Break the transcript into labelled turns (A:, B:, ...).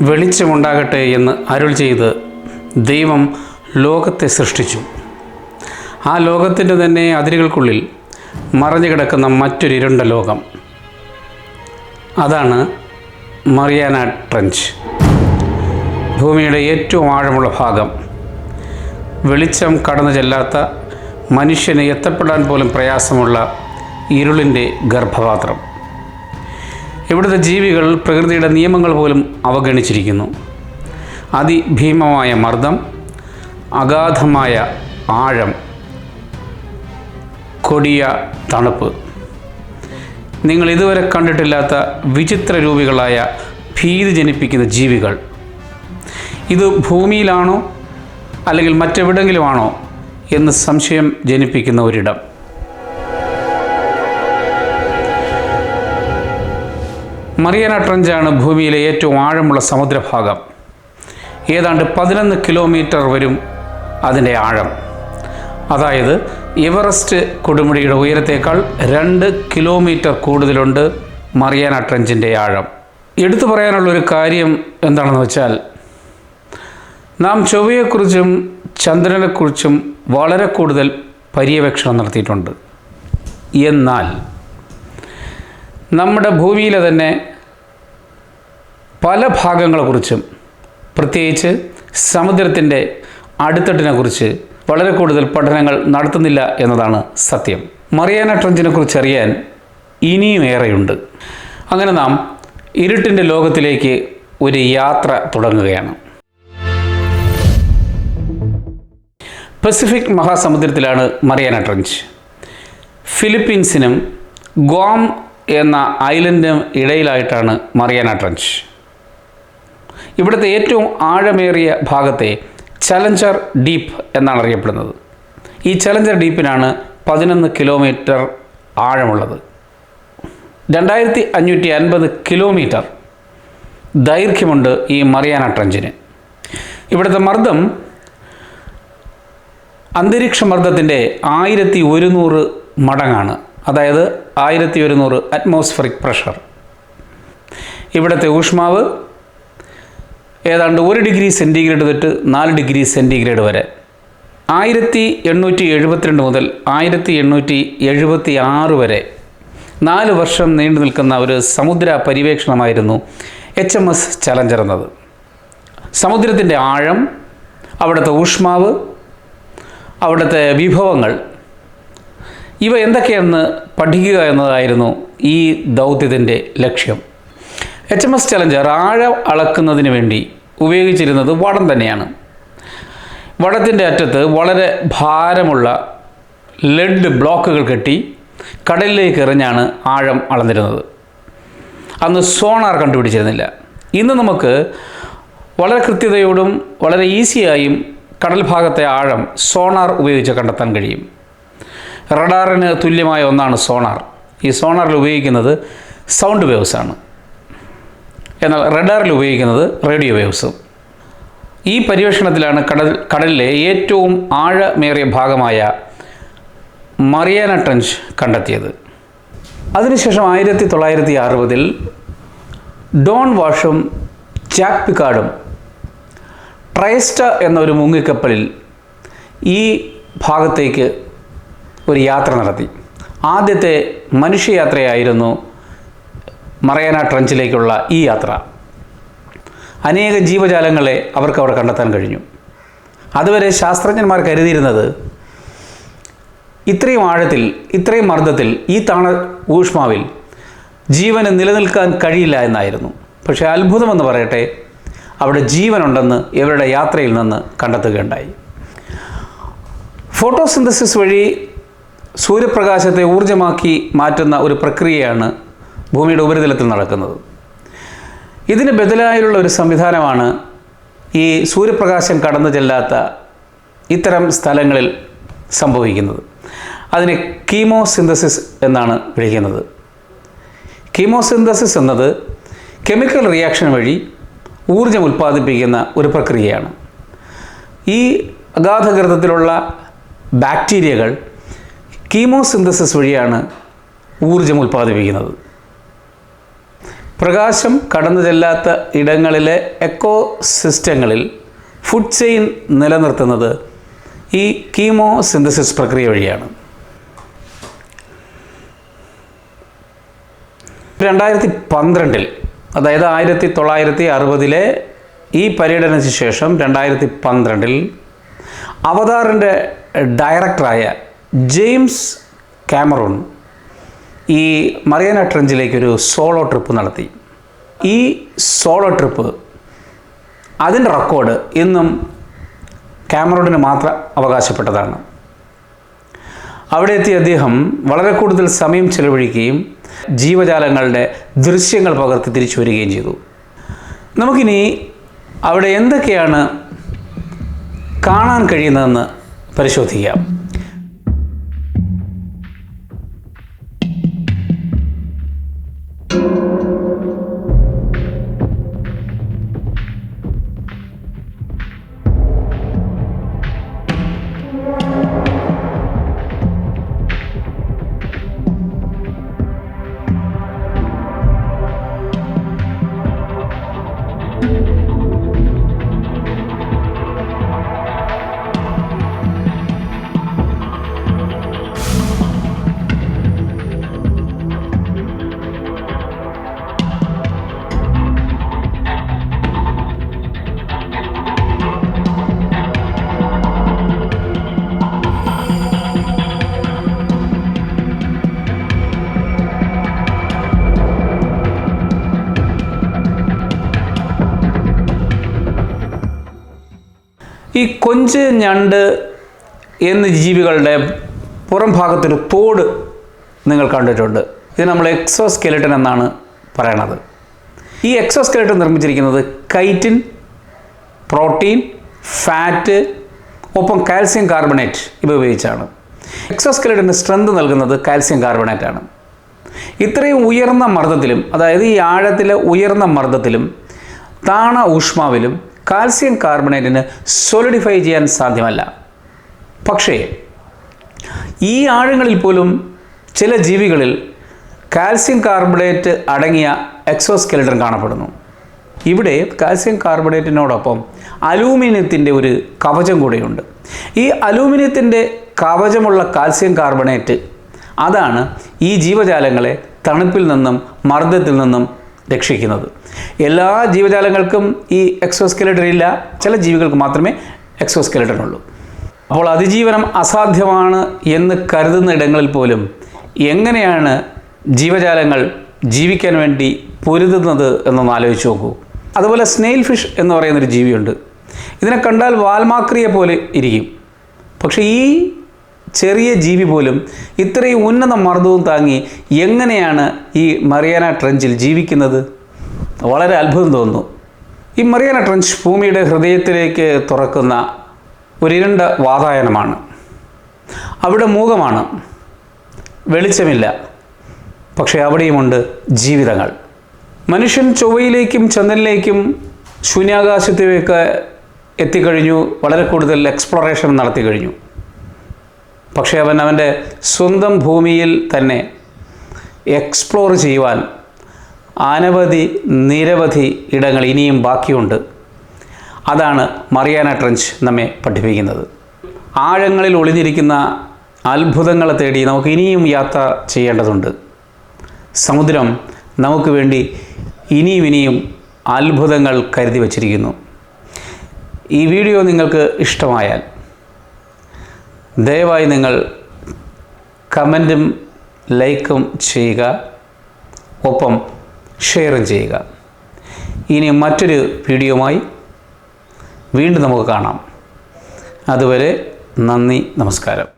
A: വെളിച്ചമുണ്ടാകട്ടെ എന്ന് അരുൾ ചെയ്ത് ദൈവം ലോകത്തെ സൃഷ്ടിച്ചു. ആ ലോകത്തിന്റെ തന്നെ അതിരുകൾക്കുള്ളിൽ മറഞ്ഞു കിടക്കുന്ന മറ്റൊരു ഇരുണ്ട ലോകം. അതാണ് മറിയാന ട്രഞ്ച്. ഭൂമിയുടെ ഏറ്റവും ആഴമുള്ള ഭാഗം. വെളിച്ചം കടന്നു ചെല്ലാത്ത മനുഷ്യന് എത്തപ്പെടാൻ പോലും പ്രയാസമുള്ള ഇരുളിന്റെ ഗർഭപാത്രം. ഇവിടുത്തെ ജീവികൾ പ്രകൃതിയുടെ നിയമങ്ങൾ പോലും അവഗണിച്ചിരിക്കുന്നു. അതിഭീമമായ മർദ്ദം അഗാധമായ ആഴം കൊടിയ തണുപ്പ്. നിങ്ങൾ ഇതുവരെ കണ്ടിട്ടില്ലാത്ത വിചിത്ര രൂപികളായ ഭീതി ജനിപ്പിക്കുന്ന ജീവികൾ. ഇത് ഭൂമിയിലാണോ അല്ലെങ്കിൽ മറ്റെവിടെങ്കിലുമാണോ എന്ന് സംശയം ജനിപ്പിക്കുന്ന ഒരിടം. മറിയാന ട്രഞ്ചാണ് ഭൂമിയിലെ ഏറ്റവും ആഴമുള്ള സമുദ്രഭാഗം. ഏതാണ്ട് പതിനൊന്ന് കിലോമീറ്റർ വരും അതിന്റെ ആഴം. അതായത് എവറസ്റ്റ് കൊടുമുടിയുടെ ഉയരത്തേക്കാൾ രണ്ട് കിലോമീറ്റർ കൂടുതലുണ്ട് മറിയാന ട്രഞ്ചിന്റെ ആഴം. എടുത്തു പറയാനുള്ള ഒരു കാര്യം എന്താണെന്ന് വെച്ചാൽ നാം ചൊവ്വയെക്കുറിച്ചും ചന്ദ്രനെക്കുറിച്ചും വളരെ കൂടുതൽ പര്യവേക്ഷണം നടത്തിയിട്ടുണ്ട്. എന്നാൽ നമ്മുടെ ഭൂമിയിലെ തന്നെ പല ഭാഗങ്ങളെക്കുറിച്ചും പ്രത്യേകിച്ച് സമുദ്രത്തിന്റെ അടിത്തട്ടിനെക്കുറിച്ച് വളരെ കൂടുതൽ പഠനങ്ങൾ നടത്തുന്നില്ല എന്നതാണ് സത്യം. മറിയാന ട്രഞ്ചിനെ കുറിച്ച് അറിയാൻ ഇനിയും ഏറെയുണ്ട്. അങ്ങനെ നാം ഇരുട്ടിന്റെ ലോകത്തിലേക്ക് ഒരു യാത്ര തുടങ്ങുകയാണ്. പസഫിക് മഹാസമുദ്രത്തിലാണ് മറിയാന ട്രഞ്ച്. ഫിലിപ്പീൻസിനും ഗ്വാം എന്ന ഐലൻഡിനും ഇടയിലായിട്ടാണ് മറിയാന ട്രഞ്ച്. ഇവിടുത്തെ ഏറ്റവും ആഴമേറിയ ഭാഗത്തെ ചലഞ്ചർ ഡീപ്പ് എന്നാണ് അറിയപ്പെടുന്നത്. ഈ ചലഞ്ചർ ഡീപ്പിനാണ് പതിനൊന്ന് കിലോമീറ്റർ ആഴമുള്ളത്. രണ്ടായിരത്തി അഞ്ഞൂറ്റി അൻപത് കിലോമീറ്റർ ദൈർഘ്യമുണ്ട് ഈ മറിയാന ട്രഞ്ചിന്. ഇവിടുത്തെ മർദ്ദം അന്തരീക്ഷ മർദ്ദത്തിന്റെ ആയിരത്തി ഒരുന്നൂറ് മടങ്ങാണ്. അതായത് ആയിരത്തി ഒരുന്നൂറ് അറ്റ്മോസ്ഫറിക് പ്രഷർ ഇവിടുത്തെ ഊഷ്മാവ് ഏതാണ്ട് ഒരു ഡിഗ്രി സെന്റിഗ്രേഡ് തൊട്ട് നാല് ഡിഗ്രി സെന്റിഗ്രേഡ് വരെ. ആയിരത്തി എണ്ണൂറ്റി എഴുപത്തിരണ്ട് മുതൽ ആയിരത്തി എണ്ണൂറ്റി എഴുപത്തി ആറ് വരെ. നാല് വർഷം നീണ്ടു നിൽക്കുന്ന ഒരു സമുദ്ര പര്യവേക്ഷണമായിരുന്നു എച്ച് എം എസ് ചലഞ്ചർ എന്നത്. സമുദ്രത്തിന്റെ ആഴം അവിടുത്തെ ഊഷ്മാവ് അവിടുത്തെ വിഭവങ്ങൾ ഇവ എന്തൊക്കെയെന്ന് പഠിക്കുക എന്നതായിരുന്നു ഈ ദൗത്യത്തിന്റെ ലക്ഷ്യം. എച്ച് എം എസ് ചലഞ്ചർ ആഴം അളക്കുന്നതിന് വേണ്ടി ഉപയോഗിച്ചിരുന്നത് വടം തന്നെയാണ്. വടത്തിന്റെ അറ്റത്ത് വളരെ ഭാരമുള്ള ലെഡ് ബ്ലോക്കുകൾ കെട്ടി കടലിലേക്ക് എറിഞ്ഞാണ് ആഴം അളന്നിരുന്നത്. അന്ന് സോണാർ കണ്ടുപിടിച്ചിരുന്നില്ല. ഇന്ന് നമുക്ക് വളരെ കൃത്യതയോടും വളരെ ഈസിയായും കടൽ ഭാഗത്തെ ആഴം സോണാർ ഉപയോഗിച്ച് കണ്ടെത്താൻ കഴിയും. റഡാറിന് തുല്യമായ ഒന്നാണ് സോണാർ. ഈ സോണാറിൽ ഉപയോഗിക്കുന്നത് സൗണ്ട് വേവ്സ് ആണ്. എന്നാൽ റഡാറിൽ ഉപയോഗിക്കുന്നത് റേഡിയോ വേവ്സ്. ഈ പര്യവേഷണത്തിലാണ് കടൽ കടലിലെ ഏറ്റവും ആഴമേറിയ ഭാഗമായ മറിയാന ട്രഞ്ച് കണ്ടെത്തിയത്. അതിനുശേഷം ആയിരത്തി തൊള്ളായിരത്തി അറുപതിൽ ഡോൺ വാഷും ജാക്ക് പിക്കാർഡും ട്രൈസ്റ്റ എന്ന ഒരു മുങ്ങിക്കപ്പലിൽ ഈ ഭാഗത്തേക്ക് ഒരു യാത്ര നടത്തി. ആദ്യത്തെ മനുഷ്യയാത്രയായിരുന്നു മറയാന ട്രഞ്ചിലേക്കുള്ള ഈ യാത്ര. അനേക ജീവജാലങ്ങളെ അവർക്ക് അവിടെ കണ്ടെത്താൻ കഴിഞ്ഞു. അതുവരെ ശാസ്ത്രജ്ഞന്മാർ കരുതിയിരുന്നത് ഇത്രയും ആഴത്തിൽ ഇത്രയും മർദ്ദത്തിൽ ഈ താണ ഊഷ്മാവിൽ ജീവന് നിലനിൽക്കാൻ കഴിയില്ല എന്നായിരുന്നു. പക്ഷേ അത്ഭുതമെന്ന് പറയട്ടെ അവിടെ ജീവനുണ്ടെന്ന് ഇവരുടെ യാത്രയിൽ നിന്ന് കണ്ടെത്തുകയുണ്ടായി. ഫോട്ടോസിന്തസിസ് വഴി സൂര്യപ്രകാശത്തെ ഊർജമാക്കി മാറ്റുന്ന ഒരു പ്രക്രിയയാണ് ഭൂമിയുടെ ഉപരിതലത്തിൽ നടക്കുന്നത്. ഇതിന് ബദലായുള്ള ഒരു സംവിധാനമാണ് ഈ സൂര്യപ്രകാശം കടന്നു ചെല്ലാത്ത ഇത്തരം സ്ഥലങ്ങളിൽ സംഭവിക്കുന്നത്. അതിനെ കീമോസിന്തസിസ് എന്നാണ് വിളിക്കുന്നത്. കീമോസിന്തസിസ് എന്നത് കെമിക്കൽ റിയാക്ഷൻ വഴി ഊർജം ഉൽപ്പാദിപ്പിക്കുന്ന ഒരു പ്രക്രിയയാണ്. ഈ അഗാധകൃതത്തിലുള്ള ബാക്ടീരിയകൾ കീമോസിന്തസിസ് വഴിയാണ് ഊർജം ഉൽപ്പാദിപ്പിക്കുന്നത്. പ്രകാശം കടന്നു ചെല്ലാത്ത ഇടങ്ങളിലെ എക്കോ സിസ്റ്റങ്ങളിൽ ഫുഡ് ചെയിൻ നിലനിർത്തുന്നത് ഈ കീമോ സിന്തസിസ് പ്രക്രിയ വഴിയാണ്. രണ്ടായിരത്തി പന്ത്രണ്ടിൽ അതായത് ആയിരത്തി തൊള്ളായിരത്തി അറുപതിലെ ഈ പര്യടനത്തിന് ശേഷം രണ്ടായിരത്തി പന്ത്രണ്ടിൽ അവതാറിന്റെ ഡയറക്ടറായ ജെയിംസ് കാമറൂൺ ഈ മറിയാന ട്രഞ്ചിലേക്ക് ഒരു സോളോ ട്രിപ്പ് നടത്തി. ഈ സോളോ ട്രിപ്പ് അതിന്റെ റെക്കോർഡ് ഇന്നും കാമറൂണിന് മാത്രം അവകാശപ്പെട്ടതാണ്. അവിടെ എത്തിയ അദ്ദേഹം വളരെ കൂടുതൽ സമയം ചെലവഴിക്കുകയും ജീവജാലങ്ങളുടെ ദൃശ്യങ്ങൾ പകർത്തി തിരിച്ചു വരികയും ചെയ്തു. നമുക്കിനി അവിടെ എന്തൊക്കെയാണ് കാണാൻ കഴിയുന്നതെന്ന് പരിശോധിക്കാം. ഈ കൊഞ്ച് ഞണ്ട് എന്ന ജീവികളുടെ പുറം ഭാഗത്തൊരു തോട് നിങ്ങൾ കണ്ടിട്ടുണ്ട്. ഇത് നമ്മൾ എക്സോസ്കെലട്ടൻ എന്നാണ് പറയണത്. ഈ എക്സോസ്കെലട്ടൻ നിർമ്മിച്ചിരിക്കുന്നത് കൈറ്റിൻ പ്രോട്ടീൻ ഫാറ്റ് ഒപ്പം കാൽസ്യം കാർബണേറ്റ് ഇവ ഉപയോഗിച്ചാണ്. എക്സോസ്കെലട്ടന് സ്ട്രെങ്ത് നൽകുന്നത് കാൽസ്യം കാർബണേറ്റ് ആണ് ഇത്രയും ഉയർന്ന മർദ്ദത്തിലും അതായത് ഈ ആഴത്തിലെ ഉയർന്ന മർദ്ദത്തിലും താണ ഊഷ്മാവിലും കാൽസ്യം കാർബണേറ്റിന് സോളിഡിഫൈ ചെയ്യാൻ സാധ്യമല്ല. പക്ഷേ ഈ ആഴങ്ങളിൽ പോലും ചില ജീവികളിൽ കാൽസ്യം കാർബണേറ്റ് അടങ്ങിയ എക്സോസ്കെലട്ടൻ കാണപ്പെടുന്നു. ഇവിടെ കാൽസ്യം കാർബണേറ്റിനോടൊപ്പം അലൂമിനിയത്തിന്റെ ഒരു കവചം കൂടെയുണ്ട്. ഈ അലൂമിനിയത്തിന്റെ കവചമുള്ള കാൽസ്യം കാർബണേറ്റ് അതാണ് ഈ ജീവജാലങ്ങളെ തണുപ്പിൽ നിന്നും മർദ്ദത്തിൽ നിന്നും രക്ഷിക്കുന്നത്. എല്ലാ ജീവജാലങ്ങൾക്കും ഈ എക്സോസ്കെലട്ടൻ ഇല്ല. ചില ജീവികൾക്ക് മാത്രമേ എക്സോസ്കെലട്ടൻ ഉള്ളൂ. അപ്പോൾ അതിജീവനം അസാധ്യമാണ് എന്ന് കരുതുന്ന ഇടങ്ങളിൽ പോലും എങ്ങനെയാണ് ജീവജാലങ്ങൾ ജീവിക്കാൻ വേണ്ടി പൊരുതുന്നത് എന്നൊന്ന് ആലോചിച്ച് നോക്കൂ. അതുപോലെ സ്നെയിൽ ഫിഷ് എന്ന് പറയുന്നൊരു ജീവിയുണ്ട്. ഇതിനെ കണ്ടാൽ വാൽമാക്രിയെ പോലെ ഇരിക്കും. പക്ഷേ ഈ ചെറിയ ജീവി പോലും ഇത്രയും ഉന്നത മർദ്ദവും താങ്ങി എങ്ങനെയാണ് ഈ മറിയാന ട്രഞ്ചിൽ ജീവിക്കുന്നത്? വളരെ അത്ഭുതം തോന്നുന്നു. ഈ മറിയാന ട്രഞ്ച് ഭൂമിയുടെ ഹൃദയത്തിലേക്ക് തുറക്കുന്ന ഒരു ഇരുണ്ട വാതായനമാണ്. അവിടെ മൂകമാണ്. വെളിച്ചമില്ല. പക്ഷേ അവിടെയുമുണ്ട് ജീവിതങ്ങൾ. മനുഷ്യൻ ചൊവ്വയിലേക്കും ചന്ദ്രനിലേക്കും ശൂന്യാകാശത്തിലേക്ക് എത്തിക്കഴിഞ്ഞു. വളരെ കൂടുതൽ എക്സ്പ്ലോറേഷൻ നടത്തി കഴിഞ്ഞു പക്ഷേ അവൻ അവന്റെ സ്വന്തം ഭൂമിയിൽ തന്നെ എക്സ്പ്ലോർ ചെയ്യുവാൻ അനവധി നിരവധി ഇടങ്ങൾ ഇനിയും ബാക്കിയുണ്ട്. അതാണ് മറിയാന ട്രഞ്ച് നമ്മെ പഠിപ്പിക്കുന്നത്. ആഴങ്ങളിൽ ഒളിഞ്ഞിരിക്കുന്ന അത്ഭുതങ്ങളെ തേടി നമുക്ക് ഇനിയും യാത്ര ചെയ്യേണ്ടതുണ്ട്. സമുദ്രം നമുക്ക് വേണ്ടി ഇനിയും ഇനിയും അത്ഭുതങ്ങൾ കരുതി വച്ചിരിക്കുന്നു. ഈ വീഡിയോ നിങ്ങൾക്ക് ഇഷ്ടമായാൽ ദയവായി നിങ്ങൾ കമന്റും ലൈക്കും ചെയ്യുക. ഒപ്പം ഷെയറും ചെയ്യുക. ഇനി മറ്റൊരു വീഡിയോയുമായി വീണ്ടും നമുക്ക് കാണാം. അതുവരെ നന്ദി നമസ്കാരം.